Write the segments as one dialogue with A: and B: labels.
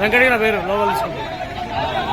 A: వెంకటగిరి నా పేరు లోపల
B: తీసుకుంటాను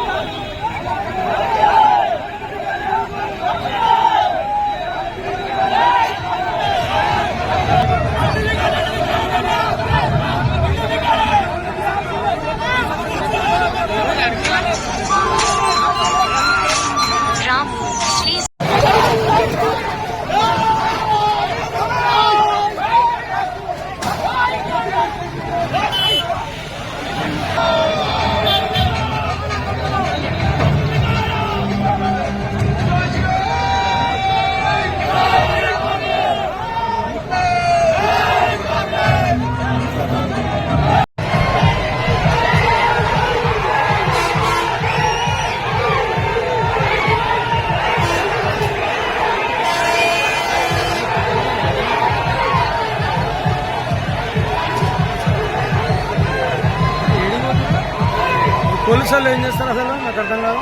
A: పోలీసు వాళ్ళు ఏం చేస్తారు అసలు? నాకు అర్థం కాదు.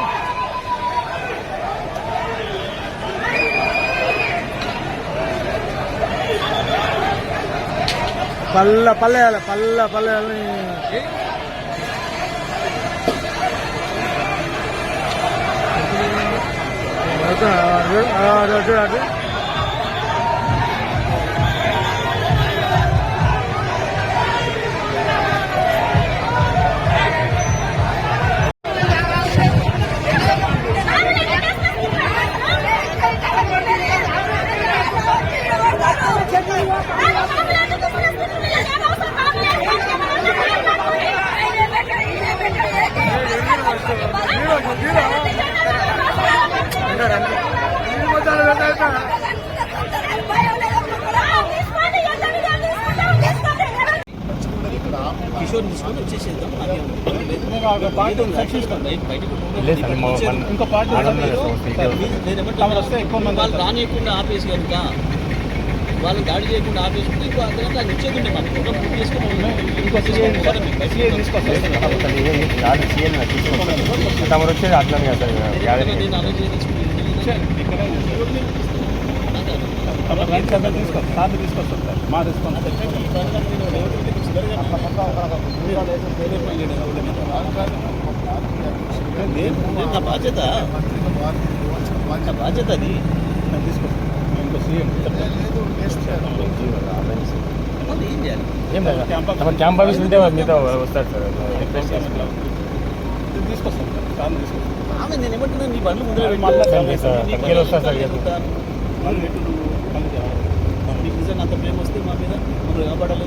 A: పల్ల పల్లె వేయాలి పల్ల పల్లె వేయాలి. అటు అటు.
C: కిషోర్ తీసుకొని వచ్చేసేద్దాం. ఇంకో పార్టీ మంది వాళ్ళు రానియకుండా ఆపేసి కనుక వాళ్ళు దాడి చేయకుండా ఆపేసుకుంటే ఇంకో అర్ధగంట ఆయన ఇచ్చేది మనకు ప్రోగ్రామ్ పూర్తి చేసుకుని ఇంకో
D: అసలు ఏ- ఏ- కాదు, సీఎం నాకు తీసుకొస్తాను. తమరు వచ్చేది అట్లనే కదా సార్
C: నేను అలర్ట్ చేసుకుని
E: మా
C: నా బాధ్యత. బాధ్యత అది.
E: ఇంకో సీఎం
D: క్యాంప్ ఆఫీస్ ఉంటే మీతో వస్తాడు సార్
E: తీసుకొస్తాను సార్
C: నేను ఏమంటున్నాను నీ బండ్లు
D: సార్, సార్,
C: మీకు నిజంగా అంత ప్రేమ వస్తే మా మీద మమ్మల్ని కాపాడాలి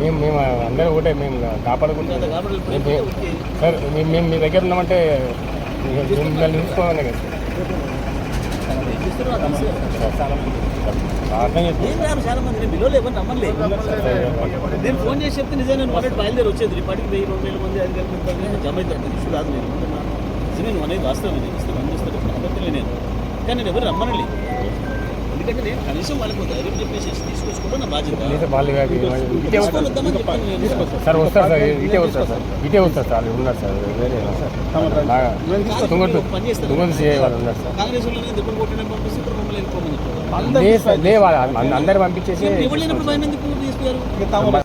D: మేము మేము అందరూ ఒకటే మేము కాపాడుకుంటాం మేము- సార్ మేము మేము మీ దగ్గర ఉన్నామంటే మేము మిమ్మల్ని చూసుకోవాలి కదా.
C: సార్ నాకు తెలుసు. ఏం చాలా మంది నేను ఎవరు నమ్మలేదు నేను ఫోన్ చేసి చెప్తే నిజంగా నేను మొదటి బయలుదేరి వచ్చేది. ఇప్పటికి వెయ్యి రెండు వేల మంది ఐదు వేల మంది జమ అవుతారు తెలుసు రాదు నేను నిజమే నువ్వు అనేది వాస్తవం నేను ఇస్తాను అందిస్తాను నేను. కానీ నేను ఎవరు రమ్మనలే ఎందుకంటే నేను కనీసం వాళ్ళకు ధైర్యం చెప్పేసి తీసుకొచ్చుకోవడం నా బాధ్యత.
D: సార్ వస్తారు సార్ ఇటే వస్తారు సార్ ఇటే వస్తారు సార్ ఉన్నారు సార్ వేరే బాగా తుంగట్టు తుంగట్టు వాళ్ళు ఉన్నారు సార్.
C: కాంగ్రెస్ దెబ్బలు పంపిస్తే ఇప్పుడు మమ్మల్ని వెళ్ళిపోమని
D: సార్ అందరు పంపించేసి